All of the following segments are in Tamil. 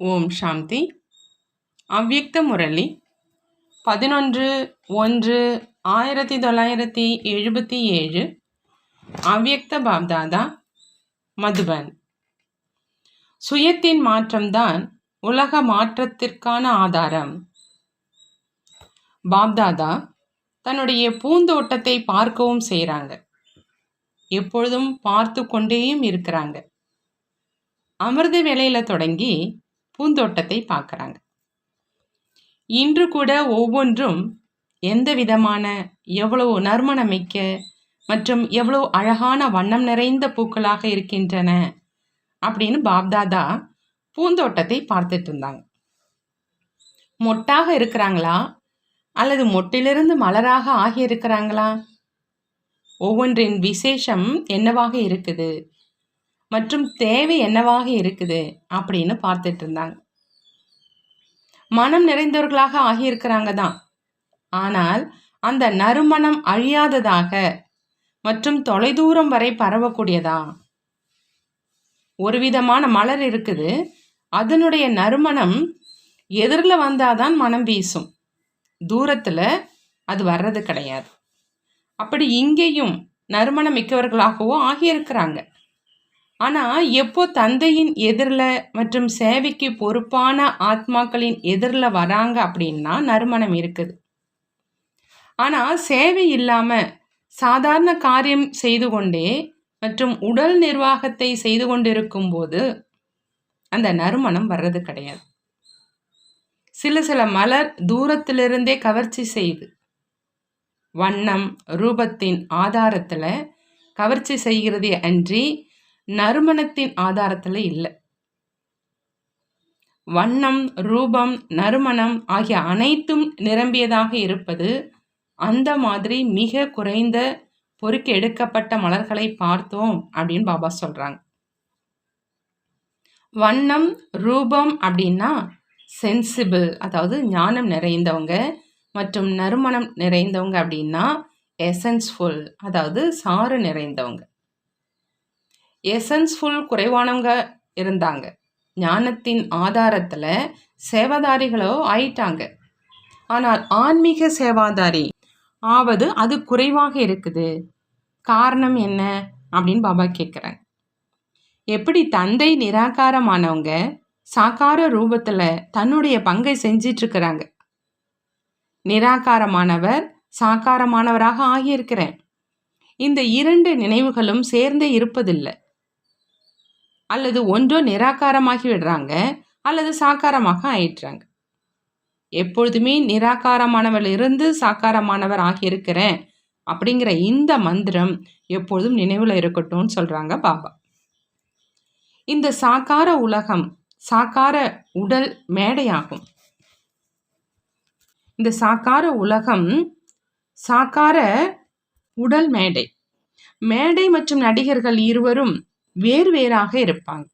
ஓம் சாந்தி. அவ்வியக்த முரளி. பதினொன்று ஒன்று ஆயிரத்தி தொள்ளாயிரத்தி எழுபத்தி ஏழு. அவ்யக்த பாப்தாதா மதுபன். சுயத்தின் மாற்றம்தான் உலக மாற்றத்திற்கான ஆதாரம். பாப்தாதா தன்னுடைய பூந்தோட்டத்தை பார்க்கவும் செய்கிறாங்க. எப்பொழுதும் பார்த்து கொண்டேயும் இருக்கிறாங்க. அமிர்த வேலையில் தொடங்கி பூந்தோட்டத்தை பார்க்குறாங்க. இன்று கூட ஒவ்வொன்றும் எந்த விதமான எவ்வளவு நறுமணமிக்க மற்றும் எவ்வளவு அழகான வண்ணம் நிறைந்த பூக்களாக இருக்கின்றன அப்படின்னு பாப்தாதா பூந்தோட்டத்தை பார்த்துட்டு இருந்தாங்க. மொட்டாக இருக்கிறாங்களா? அல்லது மொட்டிலிருந்து மலராக ஆகியிருக்கிறாங்களா? ஒவ்வொன்றின் விசேஷம் என்னவாக இருக்குது? மற்றும் தேவை என்னவாக இருக்குது அப்படின்னு பார்த்துட்டு இருந்தாங்க. மனம் நிறைந்தவர்களாக ஆகியிருக்கிறாங்க தான். ஆனால் அந்த நறுமணம் அழியாததாக மற்றும் தொலைதூரம் வரை பரவக்கூடியதா? ஒரு விதமான மலர் இருக்குது. அதனுடைய நறுமணம் எதிரில் வந்தாதான் மனம் வீசும். தூரத்தில் அது வர்றது கிடையாது. அப்படி இங்கேயும் நறுமணம் மிக்கவர்களாகவோ ஆகியிருக்கிறாங்க. ஆனால் எப்போ தந்தையின் எதிரில் மற்றும் சேவைக்கு பொறுப்பான ஆத்மாக்களின் எதிரில் வராங்க அப்படின்னா நறுமணம் இருக்குது. ஆனால் சேவை இல்லாமல் சாதாரண காரியம் செய்து கொண்டே மற்றும் உடல் நிர்வாகத்தை செய்து கொண்டிருக்கும் போது அந்த நறுமணம் வர்றது கிடையாது. சில சில மலர் தூரத்திலிருந்தே கவர்ச்சி செய்து வண்ணம் ரூபத்தின் ஆதாரத்தில் கவர்ச்சி செய்கிறதே அன்றி நறுமணத்தின் ஆதாரத்தில் இல்லை. வண்ணம் ரூபம் நறுமணம் ஆகிய அனைத்தும் நிரம்பியதாக இருப்பது அந்த மாதிரி மிக குறைந்த பொறுக்கி எடுக்கப்பட்ட மலர்களை பார்த்தோம் அப்படின்னு பாபா சொல்கிறாங்க வண்ணம் ரூபம் அப்படின்னா சென்சிபிள் அதாவது ஞானம் நிறைந்தவங்க மற்றும் நறுமணம் நிறைந்தவங்க அப்படின்னா எசன்ஸ்ஃபுல் அதாவது சாறு நிறைந்தவங்க. எசன்ஸ்ஃபுல் குறைவானவங்க இருந்தாங்க. ஞானத்தின் ஆதாரத்தில் சேவாதாரிகளோ ஆயிட்டாங்க. ஆனால் ஆன்மீக சேவாதாரி ஆவது அது குறைவாக இருக்குது. காரணம் என்ன? அப்படின்னு பாபா கேட்குறேன் எப்படி தந்தை நிராகாரமானவங்க சாக்கார ரூபத்தில் தன்னுடைய பங்கை செஞ்சிட்ருக்கிறாங்க? நிராகாரமானவர் சாக்காரமானவராக ஆகியிருக்கிறேன். இந்த இரண்டு நினைவுகளும் சேர்ந்தே இருப்பதில்லை. அல்லது ஒன்றோ நிராகாரமாகி விடுறாங்க அல்லது சாக்காரமாக ஆயிடுறாங்க எப்பொழுதுமே நிராகாரமானவர் இருந்து சாக்காரமானவர் ஆகியிருக்கிறேன் அப்படிங்கிற இந்த மந்திரம் எப்பொழுதும் நினைவில் இருக்கட்டும்னு சொல்கிறாங்க பாபா. இந்த சாக்கார உலகம் சாக்கார உடல் மேடையாகும். இந்த சாக்கார உலகம் சாக்கார உடல் மேடை. மேடை மற்றும் நடிகர்கள் இருவரும் வேறு வேறாக இருப்பாங்க.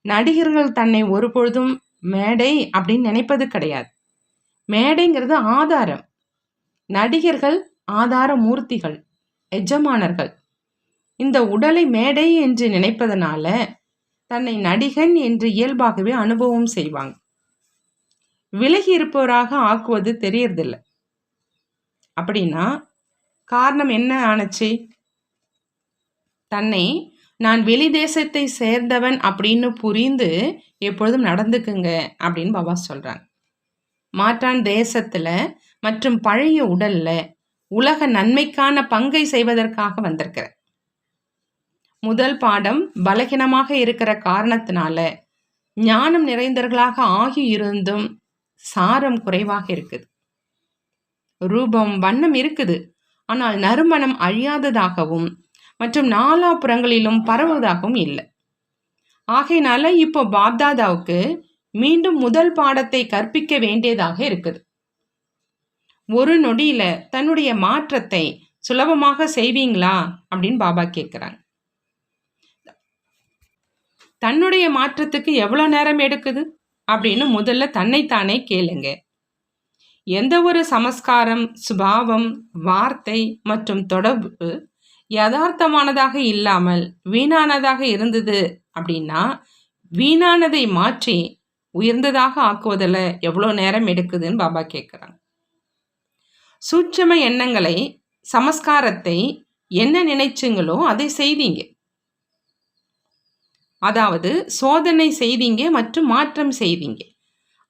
நடிகர்கள் தன்னை ஒருபொழுதும் மேடை அப்படின்னு நினைப்பது கிடையாது. மேடைங்கிறது ஆதாரம். நடிகர்கள் ஆதார மூர்த்திகள் எஜமானர்கள். இந்த உடலை மேடை என்று நினைப்பதனால தன்னை நடிகன் என்று இயல்பாகவே அனுபவம் செய்வாங்க. விலகி இருப்பவராக ஆக்குவது தெரியறதில்லை. அப்படின்னா காரணம் என்ன ஆணுச்சு? தன்னை நான் வெளி தேசத்தை சேர்ந்தவன் அப்படின்னு புரிந்து எப்பொழுதும் நடந்துக்குங்க அப்படின்னு பாபா சொல்கிறாங்க மாற்றான் தேசத்தில் மற்றும் பழைய உடலில் உலக நன்மைக்கான பங்கை செய்வதற்காக வந்திருக்கிற முதல் பாடம் பலகீனமாக இருக்கிற காரணத்தினால ஞானம் நிறைந்தவர்களாக ஆகி இருந்தும் சாரம் குறைவாக இருக்குது. ரூபம் வண்ணம் இருக்குது. ஆனால் நறுமணம் அழியாததாகவும் மற்றும் நாலாபுறங்களிலும் பரவுவதாகவும் இல்லை. ஆகையினால இப்போ பாப்தாதாவுக்கு மீண்டும் முதல் பாடத்தை கற்பிக்க வேண்டியதாக இருக்குது. ஒரு நொடியில தன்னுடைய மாற்றத்தை சுலபமாக செய்வீங்களா? அப்படின்னு பாபா கேட்குறாங்க தன்னுடைய மாற்றத்துக்கு எவ்வளோ நேரம் எடுக்குது? அப்படின்னு முதல்ல தன்னைத்தானே கேளுங்க. எந்த ஒரு சமஸ்காரம் சுபாவம் வார்த்தை மற்றும் தொடர்பு யதார்த்தமானதாக இல்லாமல் வீணானதாக இருந்தது அப்படின்னா வீணானதை மாற்றி உயர்ந்ததாக ஆக்குவதில் எவ்வளோ நேரம் எடுக்குதுன்னு பாபா கேட்குறாங்க. சூட்சம எண்ணங்களை சமஸ்காரத்தை என்ன நினைச்சுங்களோ அதை செய்தீங்க. அதாவது சோதனை செய்தீங்க மற்றும் மாற்றம் செய்தீங்க.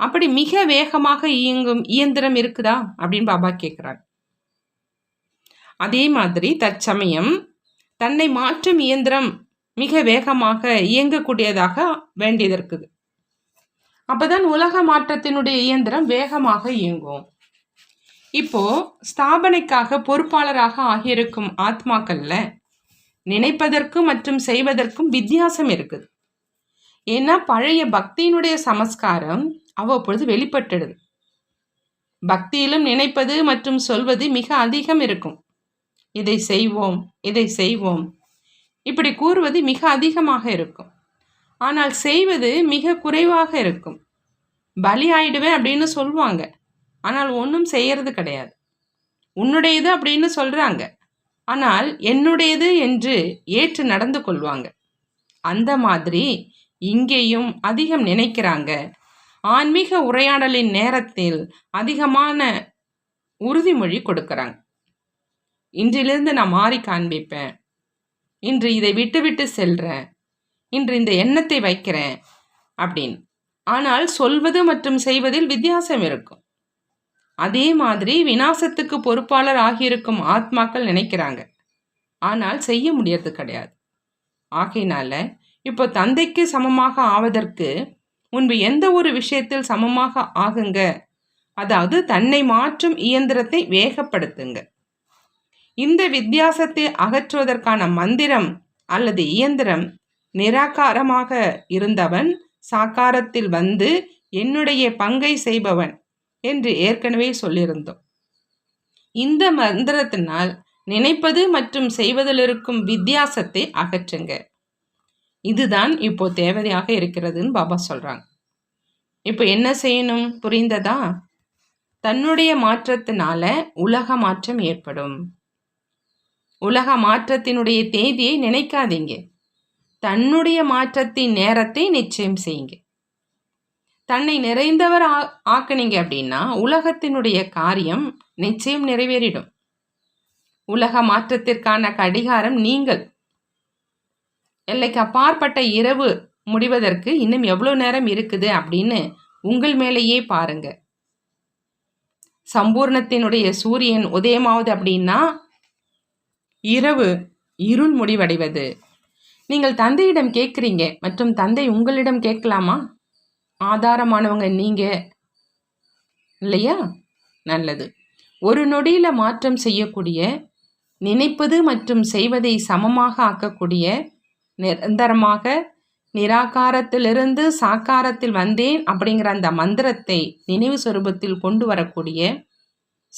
அப்படி மிக வேகமாக இயங்கும் இயந்திரம் இருக்குதா அப்படின்னு பாபா கேட்குறாங்க. அதே மாதிரி தற்சமயம் தன்னை மாற்றும் இயந்திரம் மிக வேகமாக இயங்கக்கூடியதாக வேண்டியது இருக்குது அப்போதான் உலக மாற்றத்தினுடைய இயந்திரம் வேகமாக இயங்கும். இப்போ ஸ்தாபனைக்காக பொறுப்பாளராக ஆகியிருக்கும் ஆத்மாக்கள்ல நினைப்பதற்கும் மற்றும் செய்வதற்கும் வித்தியாசம் இருக்குது. ஏன்னா பழைய பக்தியினுடைய சமஸ்காரம் அவ்வப்பொழுது வெளிப்பட்டுடுது. பக்தியிலும் நினைப்பது மற்றும் சொல்வது மிக அதிகம் இருக்கும். இதை செய்வோம் இதை செய்வோம். இப்படி கூறுவது மிக அதிகமாக இருக்கும். ஆனால் செய்வது மிக குறைவாக இருக்கும். பலி ஆயிடுவேன் அப்படின்னு சொல்லுவாங்க. ஆனால் ஒன்றும் செய்யறது கிடையாது. உன்னுடையது அப்படின்னு சொல்கிறாங்க ஆனால் என்னுடையது என்று ஏற்று நடந்து கொள்வாங்க. அந்த மாதிரி இங்கேயும் அதிகம் நினைக்கிறாங்க. ஆன்மீக உரையாடலின் நேரத்தில் அதிகமான உறுதிமொழி கொடுக்குறாங்க. இன்றிலிருந்து நான் மாறி காண்பிப்பேன். இன்று இதை விட்டுவிட்டு செல்றேன். இன்று இந்த எண்ணத்தை வைக்கிறேன். அப்படின்னு. ஆனால் சொல்வது மற்றும் செய்வதில் வித்தியாசம் இருக்கும். அதே மாதிரி வினாசத்துக்கு பொறுப்பாளர் ஆகியிருக்கும் ஆத்மாக்கள் நினைக்கிறாங்க. ஆனால் செய்ய முடியறது கிடையாது. ஆகையினால இப்போ தந்தைக்கு சமமாக ஆவதற்கு முன்பு எந்த ஒரு விஷயத்தில் சமமாக ஆகுங்க. அதாவது தன்னை மாற்றும் இயந்திரத்தை வேகப்படுத்துங்க. இந்த வித்தியாசத்தை அகற்றுவதற்கான மந்திரம் அல்லது இயந்திரம் நிராகாரமாக இருந்தவன் சாக்காரத்தில் வந்து என்னுடைய பங்கை செய்பவன் என்று ஏற்கனவே சொல்லியிருந்தோம். இந்த மந்திரத்தினால் நினைப்பது மற்றும் செய்வதில் இருக்கும் வித்தியாசத்தை அகற்றுங்க. இதுதான் இப்போ தேவையாக இருக்கிறதுன்னு பாபா சொல்கிறாங்க இப்போ என்ன செய்யணும்? புரிந்ததா? தன்னுடைய மாற்றத்தினால உலக மாற்றம் ஏற்படும். உலக மாற்றத்தினுடைய தேதியை நினைக்காதீங்க. தன்னுடைய மாற்றத்தின் நேரத்தை நிச்சயம் செய்யுங்க. தன்னை நிறைந்தவர் ஆ ஆக்கினீங்க அப்படின்னா உலகத்தினுடைய காரியம் நிச்சயம் நிறைவேறிடும். உலக மாற்றத்திற்கான கடிகாரம் நீங்கள். எல்லைக்கு அப்பாற்பட்ட இரவு முடிவதற்கு இன்னும் எவ்வளோ நேரம் இருக்குது அப்படின்னு உங்கள் மேலேயே பாருங்க. சம்பூர்ணத்தினுடைய சூரியன் உதயமாவது அப்படின்னா இரவு இருள் முடிவடைவது. நீங்கள் தந்தையிடம் கேட்குறீங்க மற்றும் தந்தை உங்களிடம் கேட்கலாமா? ஆதாரமானவங்க நீங்க. இல்லையா? நல்லது. ஒரு நொடியில் மாற்றம் செய்யக்கூடிய நினைப்பது மற்றும் செய்வதை சமமாக ஆக்கக்கூடிய நிரந்தரமாக நிராகாரத்திலிருந்து சாக்காரத்தில் வந்தேன் அப்படிங்கிற அந்த மந்திரத்தை நினைவு சொரூபத்தில் கொண்டு வரக்கூடிய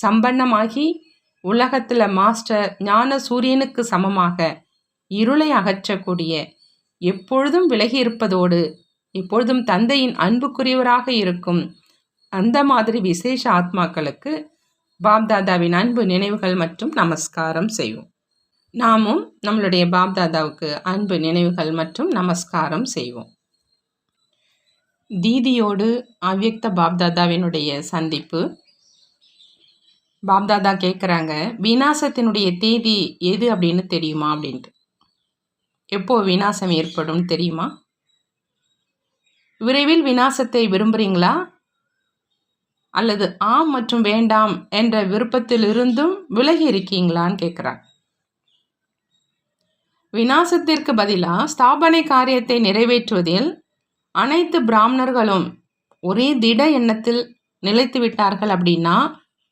சம்பன்னமாகி உலகத்தில் மாஸ்டர் ஞான சூரியனுக்கு சமமாக இருளை அகற்றக்கூடிய எப்பொழுதும் விலகி இருப்பதோடு எப்பொழுதும் தந்தையின் அன்புக்குரியவராக இருக்கும் அந்த மாதிரி விசேஷ ஆத்மாக்களுக்கு பாப்தாதாவின் அன்பு நினைவுகள் மற்றும் நமஸ்காரம் செய்வோம். நாமும் நம்மளுடைய பாப்தாதாவுக்கு அன்பு நினைவுகள் மற்றும் நமஸ்காரம் செய்வோம். தீதியோடு அவ்யக்த பாப்தாதாவினுடைய சந்திப்பு பாப்தாதா கேட்குறாங்க விநாசத்தினுடைய தேதி எது அப்படின்னு தெரியுமா? அப்படின்ட்டு. எப்போ விநாசம் ஏற்படும் தெரியுமா? விரைவில் விநாசத்தை விரும்புகிறீங்களா அல்லது ஆம் மற்றும் வேண்டாம் என்ற விருப்பத்திலிருந்தும் விலகி இருக்கீங்களான்னு கேட்குறாங்க விநாசத்திற்கு பதிலாக ஸ்தாபனை காரியத்தை நிறைவேற்றுவதில் அனைத்து பிராமணர்களும் ஒரே திட எண்ணத்தில் நிலைத்து விட்டார்கள் அப்படின்னா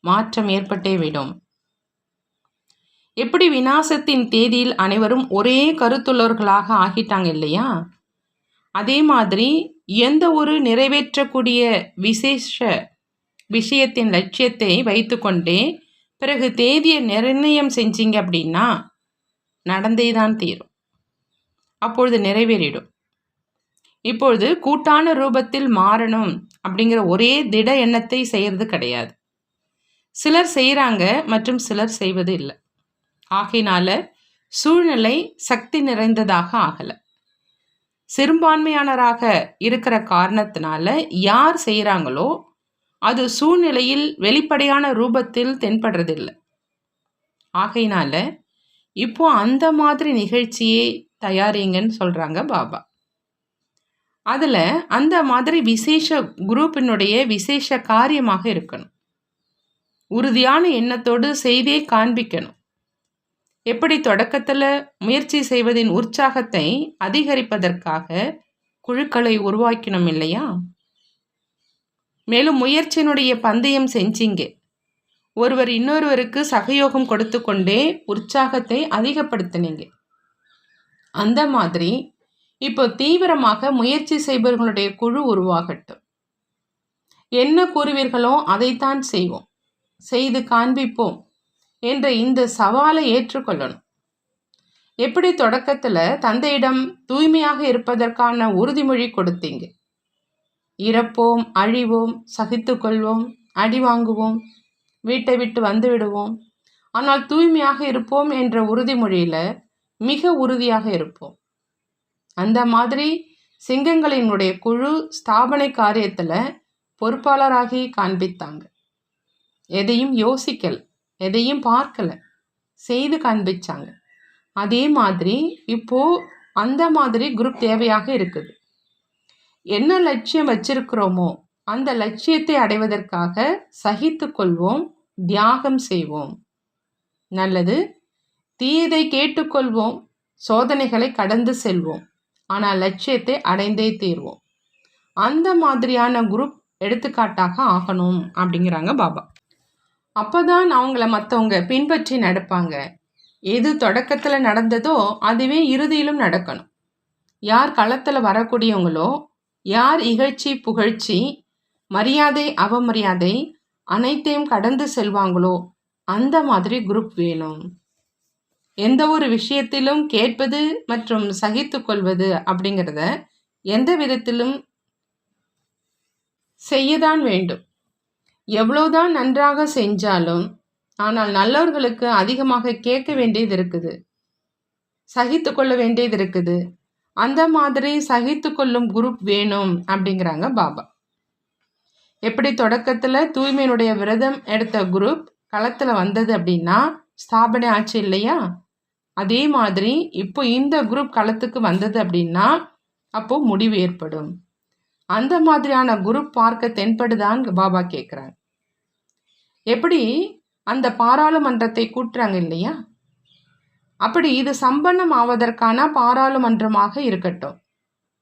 மாற்றம் ஏற்பட்டே விடும். எப்படி விநாசத்தின் தேதியில் அனைவரும் ஒரே கருத்துள்ளவர்களாக ஆகிட்டாங்க இல்லையா? அதே மாதிரி எந்த ஒரு நிறைவேற்றக்கூடிய விசேஷ விஷயத்தின் லட்சியத்தை வைத்துக்கொண்டே பிறகு தேதியை நிர்ணயம் செஞ்சீங்க அப்படின்னா நடந்தே தான் தீரும். அப்பொழுது நிறைவேறிடும். இப்பொழுது கூட்டான ரூபத்தில் மாறணும் அப்படிங்கிற ஒரே திட எண்ணத்தை செய்கிறது கிடையாது. சிலர் செய்கிறாங்க மற்றும் சிலர் செய்வது இல்லை. ஆகையினால சூழ்நிலை சக்தி நிறைந்ததாக ஆகலை. சிறுபான்மையானராக இருக்கிற காரணத்தினால யார் செய்கிறாங்களோ அது சூழ்நிலையில் வெளிப்படையான ரூபத்தில் தென்படுறதில்லை. ஆகையினால இப்போ அந்த மாதிரி நிகழ்ச்சியே தயாரிங்கன்னு சொல்கிறாங்க பாபா. அதில் அந்த மாதிரி விசேஷ குரூப்பினுடைய விசேஷ காரியமாக இருக்கணும். உறுதியான எண்ணத்தோடு செய்தே காண்பிக்கணும். எப்படி தொடக்கத்தில் முயற்சி செய்வதின் உற்சாகத்தை அதிகரிப்பதற்காக குழுக்களை உருவாக்கணும் இல்லையா? மேலும் முயற்சியினுடைய பந்தயம் செஞ்சீங்க. ஒருவர் இன்னொருவருக்கு சகயோகம் கொடுத்து கொண்டே உற்சாகத்தை அதிகப்படுத்தினீங்க. அந்த மாதிரி இப்போ தீவிரமாக முயற்சி செய்பவர்களுடைய குழு உருவாகட்டும். என்ன கூறுவீர்களோ அதைத்தான் செய்வோம். செய்து காண்பிப்போம் என்ற இந்த சவாலை ஏற்றுக்கொள்ளணும். எப்படி தொடக்கத்தில் தந்தையிடம் தூய்மையாக இருப்பதற்கான உறுதிமொழி கொடுத்தீங்க? இறப்போம் அழிவோம் சகித்து கொள்வோம் அடி வாங்குவோம் வீட்டை விட்டு வந்து விடுவோம். ஆனால் தூய்மையாக இருப்போம் என்ற உறுதிமொழியில் மிக உறுதியாக இருப்போம். அந்த மாதிரி சிங்கங்களினுடைய குழு ஸ்தாபனை காரியத்தில் பொறுப்பாளராகி காண்பித்தாங்க. எதையும் யோசிக்கல எதையும் பார்க்கல. செய்து காண்பிச்சாங்க. அதே மாதிரி இப்போ அந்த மாதிரி குரூப் தேவையாக இருக்குது. என்ன லட்சியம் வச்சிருக்கிறோமோ அந்த லட்சியத்தை அடைவதற்காக சகித்து கொள்வோம் தியாகம் செய்வோம். நல்லது தீயதை கேட்டுக்கொள்வோம் சோதனைகளை கடந்து செல்வோம். ஆனால் லட்சியத்தை அடைந்தே தீர்வோம். அந்த மாதிரியான குரூப் எடுத்துக்காட்டாக ஆகணும் அப்படிங்கிறாங்க பாபா. அப்போ தான் அவங்கள மற்றவங்க பின்பற்றி நடப்பாங்க. எது தொடக்கத்தில் நடந்ததோ அதுவே இறுதியிலும் நடக்கணும். யார் களத்தில் வரக்கூடியவங்களோ யார் இகழ்ச்சி புகழ்ச்சி மரியாதை அவமரியாதை அனைத்தையும் கடந்து செல்வாங்களோ அந்த மாதிரி குரூப் வேணும். எந்த ஒரு விஷயத்திலும் கேட்பது மற்றும் சகித்து கொள்வது அப்படிங்கிறத எந்த விதத்திலும் செய்யதான் வேண்டும். எவ்வளோதான் நன்றாக செஞ்சாலும் ஆனால் நல்லவர்களுக்கு அதிகமாக கேட்க வேண்டியது இருக்குது. சகித்து கொள்ள வேண்டியது இருக்குது. அந்த மாதிரி சகித்து கொள்ளும் குரூப் வேணும் அப்படிங்கிறாங்க பாபா. எப்படி தொடக்கத்தில் தூய்மையினுடைய விரதம் எடுத்த குரூப் களத்தில் வந்தது அப்படின்னா ஸ்தாபனை ஆச்சு இல்லையா? அதே மாதிரி இப்போ இந்த குரூப் களத்துக்கு வந்தது அப்படின்னா அப்போது முடிவு ஏற்படும். அந்த மாதிரியான குரூப் பார்க்க தென்படுதான் பாபா கேட்குறாங்க எப்படி? அந்த பாராளுமன்றத்தை கூட்டுறாங்க இல்லையா? அப்படி இது சம்பன்னம் ஆவதற்கான பாராளுமன்றமாக இருக்கட்டும்.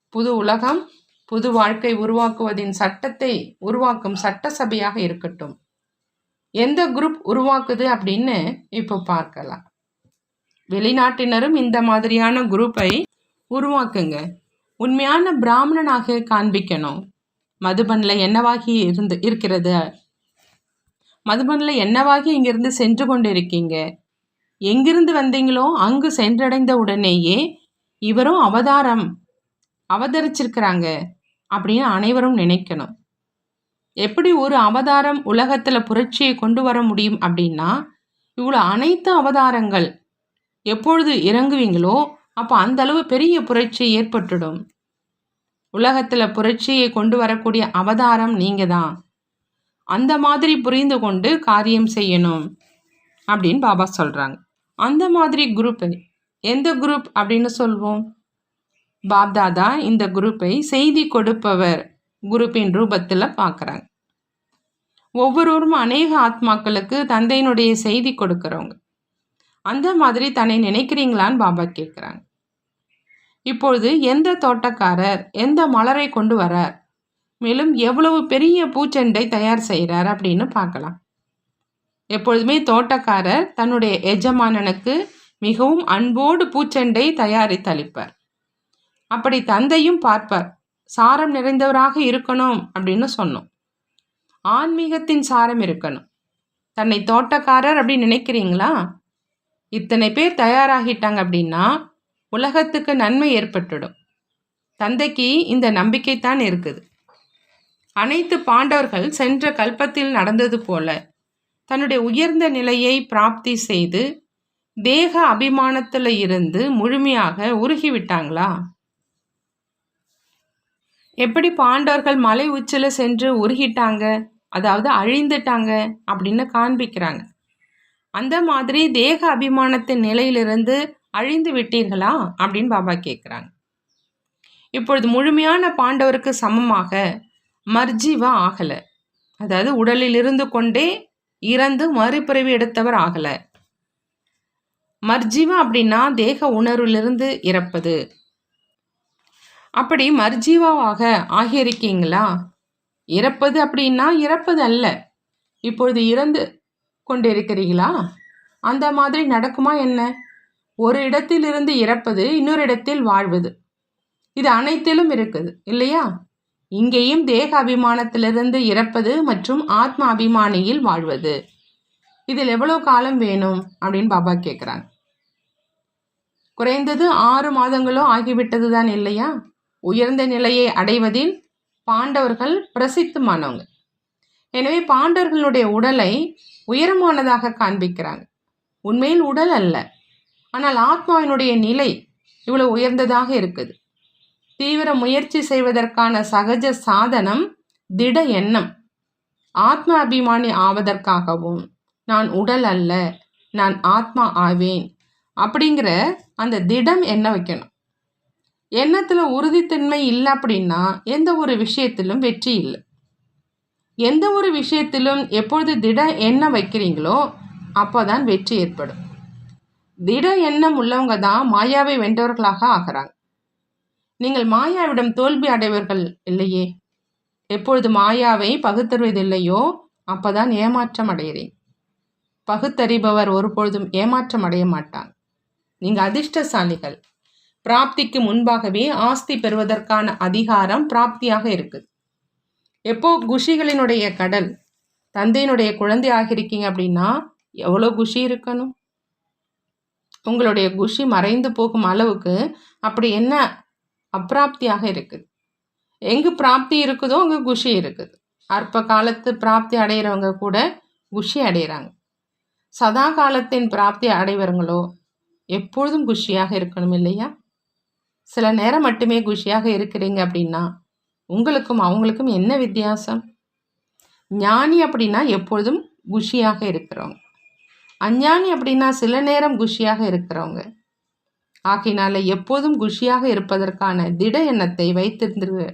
புது உலகம் புது வாழ்க்கை உருவாக்குவதின் சட்டத்தை உருவாக்கும் சட்டசபையாக இருக்கட்டும். எந்த குரூப் உருவாக்குது அப்படின்னு இப்போ பார்க்கலாம். வெளிநாட்டினரும் இந்த மாதிரியான குரூப்பை உருவாக்குங்க. உண்மையான பிராமணனாக காண்பிக்கணும். மதுபனில் என்னவாகி இருந்து இருக்கிறது? மதுபனில் என்னவாகி இங்கிருந்து சென்று கொண்டு இருக்கீங்க எங்கிருந்து வந்தீங்களோ அங்கு சென்றடைந்த உடனேயே இவரும் அவதாரம் அவதரிச்சிருக்கிறாங்க அப்படின்னு அனைவரும் நினைக்கணும். எப்படி ஒரு அவதாரம் உலகத்தில் புரட்சியை கொண்டு வர முடியும் அப்படின்னா இவ்வளோ அனைத்து அவதாரங்கள் எப்பொழுது இறங்குவீங்களோ அப்போ அந்த அளவு பெரிய புரட்சி ஏற்பட்டுடும். உலகத்தில் புரட்சியை கொண்டு வரக்கூடிய அவதாரம் நீங்கள் தான் அந்த மாதிரி புரிந்து கொண்டு காரியம் செய்யணும் அப்படின்னு பாபா சொல்கிறாங்க அந்த மாதிரி குரூப்பை எந்த குரூப் அப்படின்னு சொல்வோம்? பாப்தாதா இந்த குரூப்பை செய்தி கொடுப்பவர் குரூப்பின் ரூபத்தில் பார்க்குறாங்க ஒவ்வொருவரும் அநேக ஆத்மாக்களுக்கு தந்தையினுடைய செய்தி கொடுக்குறவங்க. அந்த மாதிரி தன்னை நினைக்கிறீங்களான்னு பாபா கேட்குறாங்க இப்பொழுது எந்த தோட்டக்காரர் எந்த மலரை கொண்டு வரார்? மேலும் எவ்வளவு பெரிய பூச்செண்டை தயார் செய்கிறார் அப்படின்னு பார்க்கலாம். எப்பொழுதுமே தோட்டக்காரர் தன்னுடைய எஜமானனுக்கு மிகவும் அன்போடு பூச்செண்டை தயாரித்தளிப்பார் அப்படி தந்தையும் பார்ப்பார் சாரம் நிறைந்தவராக இருக்கணும் அப்படின்னு சொன்னோம். ஆன்மீகத்தின் சாரம் இருக்கணும். தன்னை தோட்டக்காரர் அப்படின்னு நினைக்கிறீங்களா? இத்தனை பேர் தயாராகிட்டாங்க அப்படின்னா உலகத்துக்கு நன்மை ஏற்பட்டுடும். தந்தைக்கு இந்த நம்பிக்கைத்தான் இருக்குது. அனைத்து பாண்டவர்கள் சென்ற கல்பத்தில் நடந்தது போல தன்னுடைய உயர்ந்த நிலையை பிராப்தி செய்து தேக அபிமானத்தில் இருந்து முழுமையாக உருகிவிட்டாங்களா? எப்படி பாண்டவர்கள் மலை உச்சில சென்று உருகிட்டாங்க? அதாவது அழிந்துட்டாங்க அப்படின்னு காண்பிக்கிறாங்க. அந்த மாதிரி தேக அபிமானத்தின் நிலையிலிருந்து அழிந்து விட்டீர்களா? அப்படின்னு பாபா கேட்குறாங்க இப்பொழுது முழுமையான பாண்டவருக்கு சமமாக மர்ஜீவா ஆகலை. அதாவது உடலில் இருந்து கொண்டே இறந்து மறுபிறவி எடுத்தவர் ஆகலை. மர்ஜீவா அப்படின்னா தேக உணர்விலிருந்து இறப்பது. அப்படி மர்ஜீவாவாக ஆகியிருக்கீங்களா? இறப்பது அப்படின்னா இறப்பது அல்ல. இப்பொழுது இறந்து கொண்டிருக்கிறீங்களா அந்த மாதிரி நடக்குமா என்ன? ஒரு இடத்திலிருந்து இறப்பது இன்னொரு இடத்தில் வாழ்வது. இது அனைத்திலும் இருக்குது இல்லையா? இங்கேயும் தேக அபிமானத்திலிருந்து இறப்பது மற்றும் ஆத்ம அபிமானியில் வாழ்வது. இதில் எவ்வளோ காலம் வேணும் அப்படின்னு பாபா கேட்குறாங்க குறைந்தது ஆறு மாதங்களோ ஆகிவிட்டது தான் இல்லையா? உயர்ந்த நிலையை அடைவதில் பாண்டவர்கள் பிரசித்தமானவங்க. எனவே பாண்டவர்களுடைய உடலை உயரமானதாக காண்பிக்கிறாங்க. உண்மையில் உடல் அல்ல. ஆனால் ஆத்மாவினுடைய நிலை இவ்வளோ உயர்ந்ததாக இருக்குது. தீவிர முயற்சி செய்வதற்கான சகஜ சாதனம் திட எண்ணம். ஆத்ம அபிமானி ஆவதற்காகவும் நான் உடல் அல்ல நான் ஆத்மா ஆவேன் அப்படிங்கிற அந்த திடம் என்ன வைக்கணும்? எண்ணத்தில் உறுதித்தன்மை இல்லை அப்படின்னா எந்த ஒரு விஷயத்திலும் வெற்றி இல்லை. எந்த ஒரு விஷயத்திலும் எப்பொழுது திட எண்ணம் வைக்கிறீங்களோ அப்போ தான் வெற்றி ஏற்படும். திட எண்ணம் உள்ளவங்க தான் மாயாவை வென்றவர்களாக ஆகிறாங்க. நீங்கள் மாயாவிடம் தோல்வி அடைவர்கள் இல்லையே. எப்பொழுது மாயாவை பகுத்தறிவதில்லையோ அப்போதான் ஏமாற்றம் அடைகிறேன் பகுத்தறிபவர் ஒருபொழுதும் ஏமாற்றம் அடைய மாட்டாங்க. நீங்கள் அதிர்ஷ்டசாலிகள். பிராப்திக்கு முன்பாகவே ஆஸ்தி பெறுவதற்கான அதிகாரம் பிராப்தியாக இருக்குது. எப்போ குஷிகளினுடைய கடல் தந்தையினுடைய குழந்தை ஆகியிருக்கீங்க அப்படின்னா எவ்வளோ குஷி இருக்கணும்? உங்களுடைய குஷி மறைந்து போகும் அளவுக்கு அப்படி என்ன அப்பிராப்தியாக இருக்குது? எங்கு பிராப்தி இருக்குதோ அங்கே குஷி இருக்குது. அற்ப காலத்து பிராப்தி அடைகிறவங்க கூட குஷி அடைகிறாங்க சதா காலத்தின் பிராப்தி அடைவங்களோ எப்பொழுதும் குஷியாக இருக்கணும் இல்லையா? சில நேரம் மட்டுமே குஷியாக இருக்கிறீங்க அப்படின்னா உங்களுக்கும் அவங்களுக்கும் என்ன வித்தியாசம்? ஞானி அப்படின்னா எப்பொழுதும் குஷியாக இருக்கிறவங்க. அஞ்ஞானி அப்படின்னா சில நேரம் குஷியாக இருக்கிறவங்க. ஆகினால எப்போதும் குஷியாக இருப்பதற்கான திட எண்ணத்தை வைத்திருந்து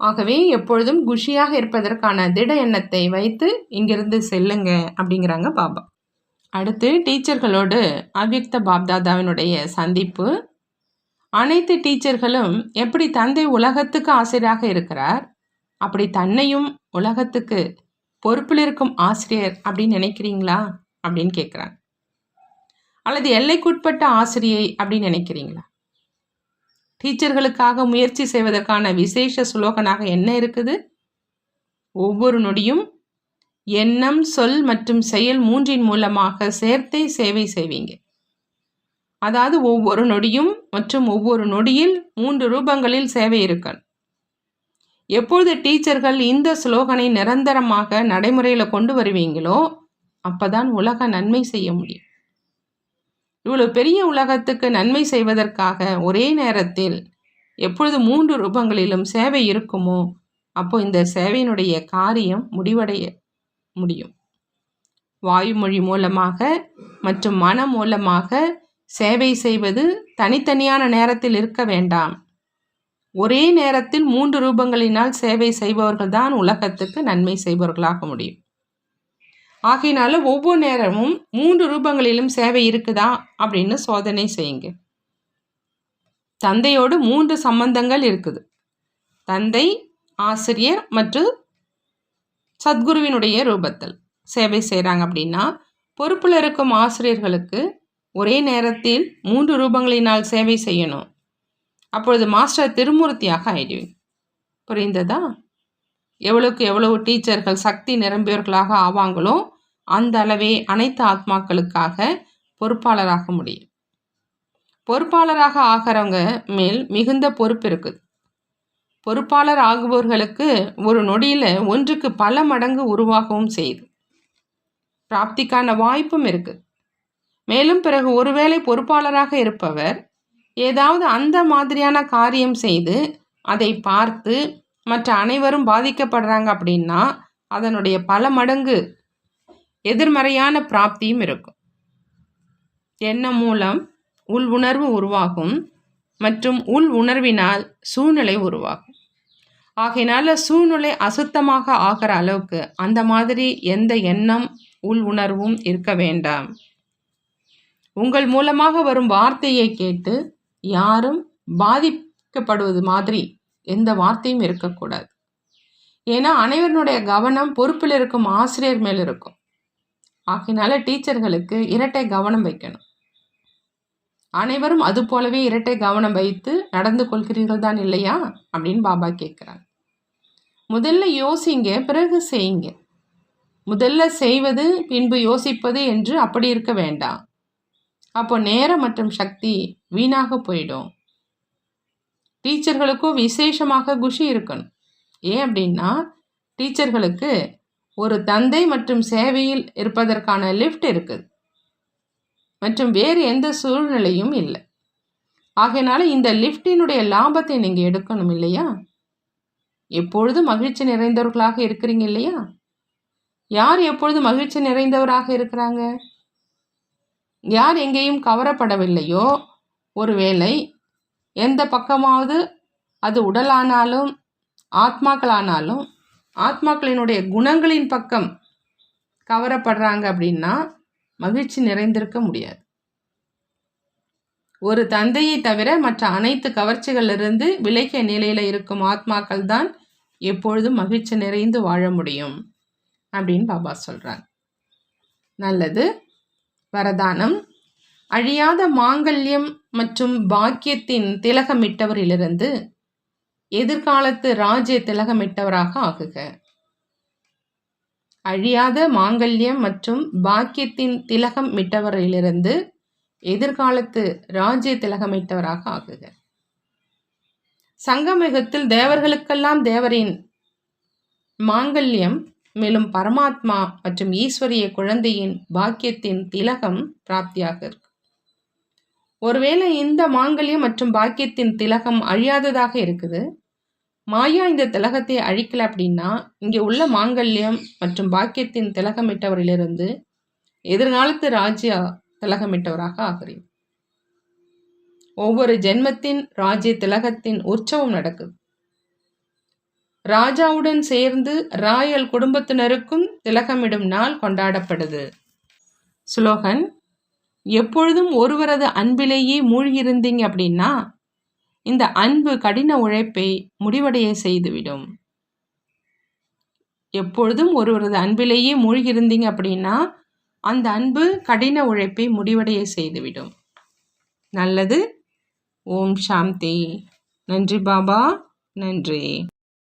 ஆகவே எப்பொழுதும் குஷியாக இருப்பதற்கான திட எண்ணத்தை வைத்து இங்கிருந்து செல்லுங்க அப்படிங்கிறாங்க பாபா. அடுத்து டீச்சர்களோடு அவ்யுக்த பாப்தாதாவினுடைய சந்திப்பு. அனைத்து டீச்சர்களும் எப்படி தந்தை உலகத்துக்கு ஆசிரியராக இருக்கிறார்? அப்படி தன்னையும் உலகத்துக்கு பொறுப்பில் இருக்கும் ஆசிரியர் அப்படின்னு நினைக்கிறீங்களா? அப்படின்னு கேட்குறாங்க அல்லது எல்லைக்குட்பட்ட ஆசிரியை அப்படின்னு நினைக்கிறீங்களா? டீச்சர்களுக்காக முயற்சி செய்வதற்கான விசேஷ சுலோகனாக என்ன இருக்குது? ஒவ்வொரு நொடியும் எண்ணம் சொல் மற்றும் செயல் மூன்றின் மூலமாக சேர்த்தே சேவை செய்வீங்க. அதாவது ஒவ்வொரு நொடியும் மற்றும் ஒவ்வொரு நொடியில் மூன்று ரூபங்களில் சேவை இருக்கணும். எப்பொழுது டீச்சர்கள் இந்த ஸ்லோகனை நிரந்தரமாக நடைமுறையில் கொண்டு வருவீங்களோ அப்பதான் உலக நன்மை செய்ய முடியும். இவ்வளவு பெரிய உலகத்துக்கு நன்மை செய்வதற்காக ஒரே நேரத்தில் எப்பொழுது மூன்று ரூபங்களிலும் சேவை இருக்குமோ அப்போ இந்த சேவையினுடைய காரியம் முடிவடைய முடியும். வாயுமொழி மூலமாக மற்றும் மனம் மூலமாக சேவை செய்வது தனித்தனியான நேரத்தில் இருக்க வேண்டாம். ஒரே நேரத்தில் மூன்று ரூபங்களினால் சேவை செய்பவர்கள் தான் உலகத்துக்கு நன்மை செய்பவர்களாக முடியும். ஆகையினால ஒவ்வொரு நேரமும் மூன்று ரூபங்களிலும் சேவை இருக்குதா அப்படின்னு சோதனை செய்யுங்க. தந்தையோடு மூன்று சம்பந்தங்கள் இருக்குது. தந்தை ஆசிரியர் மற்றும் சத்குருவினுடைய ரூபத்தில் சேவை செய்கிறாங்க அப்படின்னா பொறுப்பில் இருக்கும் ஆசிரியர்களுக்கு ஒரே நேரத்தில் மூன்று ரூபங்களினால் சேவை செய்யணும். அப்பொழுது மாஸ்டர் திருமூர்த்தியாக ஆயிடுவீங்க. புரிந்ததா? எவ்வளவுக்கு எவ்வளவு டீச்சர்கள் சக்தி நிரம்பியவர்களாக ஆவாங்களோ அந்த அளவே அனைத்து ஆத்மாக்களுக்காக பொறுப்பாளராக முடியும். பொறுப்பாளராக ஆகிறவங்க மேல் மிகுந்த பொறுப்பு இருக்குது. பொறுப்பாளர் ஆகுபவர்களுக்கு ஒரு நொடியில் ஒன்றுக்கு பல மடங்கு உருவாகவும் செய்யுது. பிராப்திக்கான வாய்ப்பும் இருக்குது. மேலும் பிறகு ஒருவேளை பொறுப்பாளராக இருப்பவர் ஏதாவது அந்த மாதிரியான காரியம் செய்து அதை பார்த்து மற்ற அனைவரும் பாதிக்கப்படுறாங்க அப்படின்னா அதனுடைய பல மடங்கு எதிர்மறையான பிராப்தியும் இருக்கும். எண்ணம் மூலம்? உள் உணர்வு உருவாகும் மற்றும் உள் உணர்வினால் சூழ்நிலை உருவாகும். ஆகையினால சூழ்நிலை அசுத்தமாக ஆகிற அளவுக்கு அந்த மாதிரி எந்த எண்ணம் உள் உணர்வும் இருக்க வேண்டாம். உங்கள் மூலமாக வரும் வார்த்தையை கேட்டு யாரும் பாதிக்கப்படுவது மாதிரி எந்த வார்த்தையும் இருக்கக்கூடாது. ஏன்னா அனைவருடைய கவனம் பொறுப்பில் இருக்கும் ஆசிரியர் மேல் இருக்கும். ஆகினால டீச்சர்களுக்கு இரட்டை கவனம் வைக்கணும். அனைவரும் அது போலவே இரட்டை கவனம் வைத்து நடந்து கொள்கிறீர்கள் தான் இல்லையா? அப்படின்னு பாபா கேட்குறாங்க முதல்ல யோசிங்க பிறகு செய்யுங்க. முதல்ல செய்வது பின்பு யோசிப்பது என்று அப்படி இருக்க வேண்டாம். அப்போ நேரம் மற்றும் சக்தி வீணாக போயிடும். டீச்சர்களுக்கும் விசேஷமாக குஷி இருக்கணும். ஏன் அப்படின்னா டீச்சர்களுக்கு ஒரு தந்தை மற்றும் சேவையில் இருப்பதற்கான லிஃப்ட் இருக்குது. மற்றும் வேறு எந்த சூழ்நிலையும் இல்லை. ஆகையினால இந்த லிஃப்டினுடைய லாபத்தை நீங்கள் எடுக்கணும் இல்லையா? எப்பொழுது மகிழ்ச்சி நிறைந்தவர்களாக இருக்கிறீங்க இல்லையா? யார் எப்பொழுது மகிழ்ச்சி நிறைந்தவராக இருக்கிறாங்க? யார் எங்கேயும் கவரப்படவில்லையோ? ஒருவேளை எந்த பக்கமாவது அது உடலானாலும் ஆத்மாக்களானாலும் ஆத்மாக்களினுடைய குணங்களின் பக்கம் கவரப்படுறாங்க அப்படின்னா மகிழ்ச்சி நிறைந்திருக்க முடியாது. ஒரு தந்தையை தவிர மற்ற அனைத்து கவர்ச்சிகளிலிருந்து விலகிய நிலையில் இருக்கும் ஆத்மாக்கள் தான் எப்பொழுதும் மகிழ்ச்சி நிறைந்து வாழ முடியும் அப்படின்னு பாபா சொல்கிறாங்க நல்லது. வரதானம். அழியாத மாங்கல்யம் மற்றும் பாக்கியத்தின் திலகமிட்டவரிலிருந்து எதிர்காலத்து ராஜ்ய திலகமிட்டவராக ஆகுக. அழியாத மாங்கல்யம் மற்றும் பாக்கியத்தின் திலகம் மிட்டவரிலிருந்து எதிர்காலத்து ராஜ்ய திலகமிட்டவராக ஆகுக. சங்கமிகத்தில் தேவர்களுக்கெல்லாம் தேவரின் மாங்கல்யம் மேலும் பரமாத்மா மற்றும் ஈஸ்வரிய குழந்தையின் பாக்கியத்தின் திலகம் பிராப்தியாக இருக்கு. ஒருவேளை இந்த மாங்கல்யம் மற்றும் பாக்கியத்தின் திலகம் அழியாததாக இருக்குது. மாயா இந்த திலகத்தை அழிக்கல அப்படின்னா இங்கே உள்ள மாங்கல்யம் மற்றும் பாக்கியத்தின் திலகமிட்டவரிலிருந்து எதிர்காலத்து ராஜ்யா திலகமிட்டவராக ஆகிறேன் ஒவ்வொரு ஜென்மத்தின் ராஜ்ய திலகத்தின் உற்சவம் நடக்குது. ராஜாவுடன் சேர்ந்து ராயல் குடும்பத்தினருக்கும் திலகமிடும் நாள் கொண்டாடப்படுது. சுலோகன் எப்பொழுதும் ஒருவரது அன்பிலேயே மூழ்கியிருந்தீங்க அப்படின்னா இந்த அன்பு கடின உழைப்பை முடிவடைய செய்துவிடும். எப்பொழுதும் ஒருவரது அன்பிலேயே மூழ்கியிருந்தீங்க அப்படின்னா அந்த அன்பு கடின உழைப்பை முடிவடைய செய்துவிடும். நல்லது. ஓம் சாந்தி. நன்றி பாபா. நன்றி.